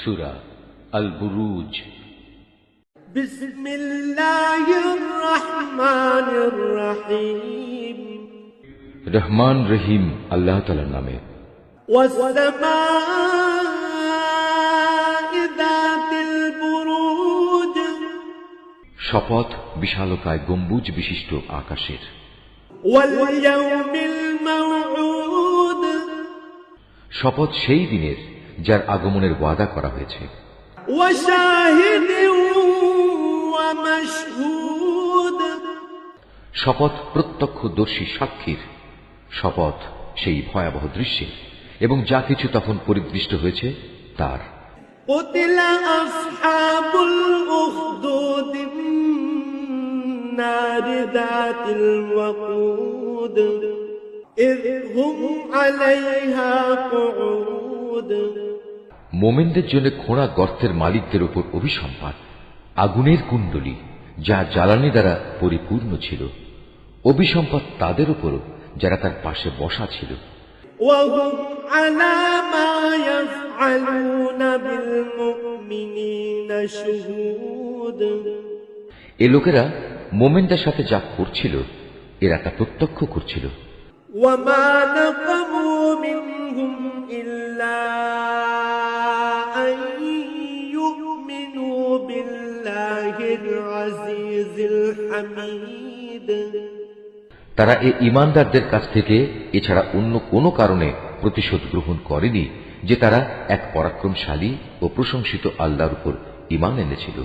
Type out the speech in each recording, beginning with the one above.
সুরা আল বুরুজ بسم الله الرحمن الرحيم রহমান রহিম আল্লাহ তালার নামে والسماء ذات البروج শপথ বিশালকায় গম্বুজ বিশিষ্ট আকাশের واليوم الموعود শপথ সেই দিনের যার আগমনের ওয়াদা করা হয়েছে وشاهد ومشهود শপথ প্রত্যক্ষদর্শী সাক্ষীর শপথ সেই ভয়াবহ দৃশ্যের এবং যা কিছু তখন পরিদৃষ্ট হয়েছে তার قتل أصحاب الأخدود النار ذات الوقود إذ هم عليها قعود মোমেনদের জন্য খোঁড়া গর্তের মালিকদের উপর অভিসম্পাদ আগুনের কুণ্ডলী যা জ্বালানি দ্বারা পরিপূর্ণ ছিল অভিসম্পাদ তাদের উপর যারা তার পাশে বসা ছিল وهم على ما يفعلون بالمؤمنين شهود এ লোকেরা মোমেনদের সাথে যা করছিল এরা তা প্রত্যক্ষ করছিল وما نقموا منهم তারা এ ইমানদারদের কাছ থেকে এছাড়া অন্য কোনো কারণে প্রতিশোধ গ্রহণ করেনি যে তারা এক পরাক্রমশালী ও প্রশংসিত আল্লাহর উপর ইমান এনেছিল।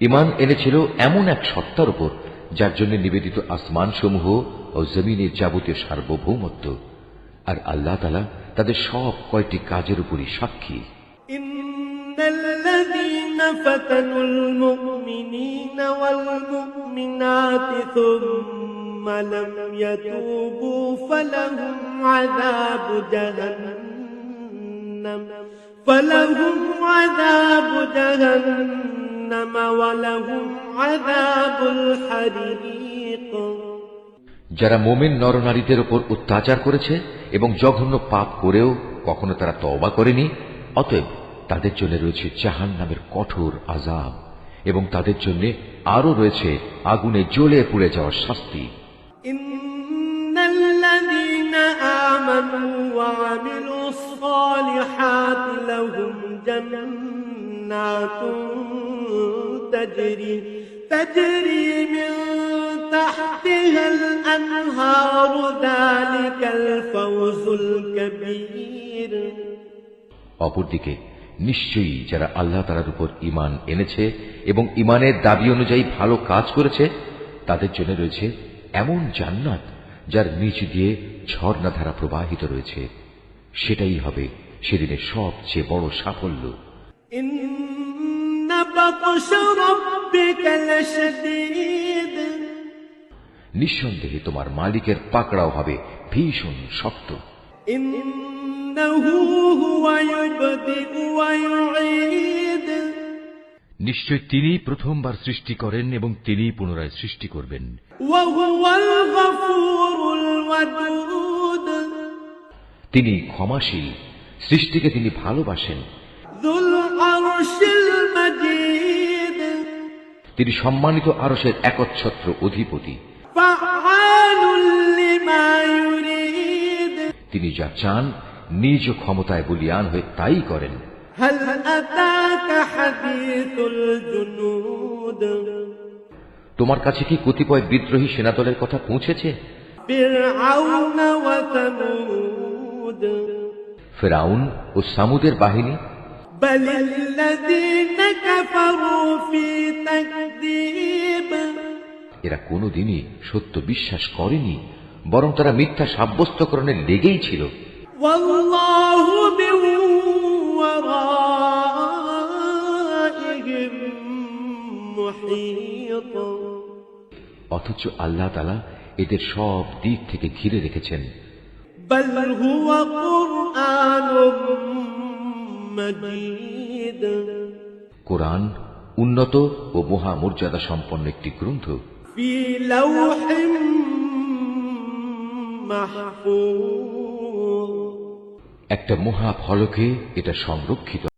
ইমান এনেছিল এমন এক সত্তার উপর যার জন্য নিবেদিত আসমান সমূহ ও জমিনের যাবতীয় সার্বভৌমত্ব আর আল্লাহ তালা তাদের সব কয়টি কাজের উপরই সাক্ষী إن الذين فتنوا المؤمنين والمؤمنات ثم لم يتوبوا فلهم عذاب جهنم فلهم عذاب جهنم ولهم عذاب الحريق যারা মোমেন নরনারীদের উপর অত্যাচার করেছে এবং জঘন্য পাপ করেও কখনো তারা তওবা করেনি অতএব তাদের জন্য রয়েছে জাহান নামের কঠোর আজাব এবং তাদের জন্য আরও রয়েছে আগুনে জ্বলে পুড়ে যাওয়ার শাস্তি إن الذين آمنوا وعملوا الصالحات لهم جنات تجري تجري من تحتها الأنهار ذلك الفوز الكبير অপরদিকে নিশ্চয়ই যারা আল্লাহ তালার উপর ইমান এনেছে এবং ইমানের দাবি অনুযায়ী ভালো কাজ করেছে তাদের জন্য রয়েছে এমন জান্নাত যার নিচ দিয়ে ঝর্ণাধারা প্রবাহিত রয়েছে সেটাই হবে সেদিনের সবচেয়ে বড় সাফল্য নিঃসন্দেহে তোমার মালিকের পাকড়াও হবে ভীষণ শক্ত। নিশ্চয় তিনি প্রথমবার সৃষ্টি করেন এবং তিনি পুনরায় সৃষ্টি করবেন। তিনি ক্ষমাশীল সৃষ্টিকে তিনি ভালোবাসেন। দুল তিনি সম্মানিত আরসের একচ্ছত্র অধিপতি فعال لما يريد তিনি যা চান নিজ ক্ষমতায় বলিয়ান হয়ে তাই করেন هل أتاك حديث الجنود তোমার কাছে কি কতিপয় বিদ্রোহী সেনাদলের কথা পৌঁছেছে فرعون وثمود ফেরাউন ও সামুদের বাহিনী بل الذين كفروا في تكذيب এরা কোনোদিনই সত্য বিশ্বাস করেনি বরং তারা মিথ্যা সাব্যস্তকরণে লেগেই ছিল। অথচ আল্লাহ তালা এদের সব দিক থেকে ঘিরে রেখেছেন। কোরআন উন্নত ও মহা মর্যাদা সম্পন্ন একটি গ্রন্থ। একটা মহা ফলকে এটা সংরক্ষিত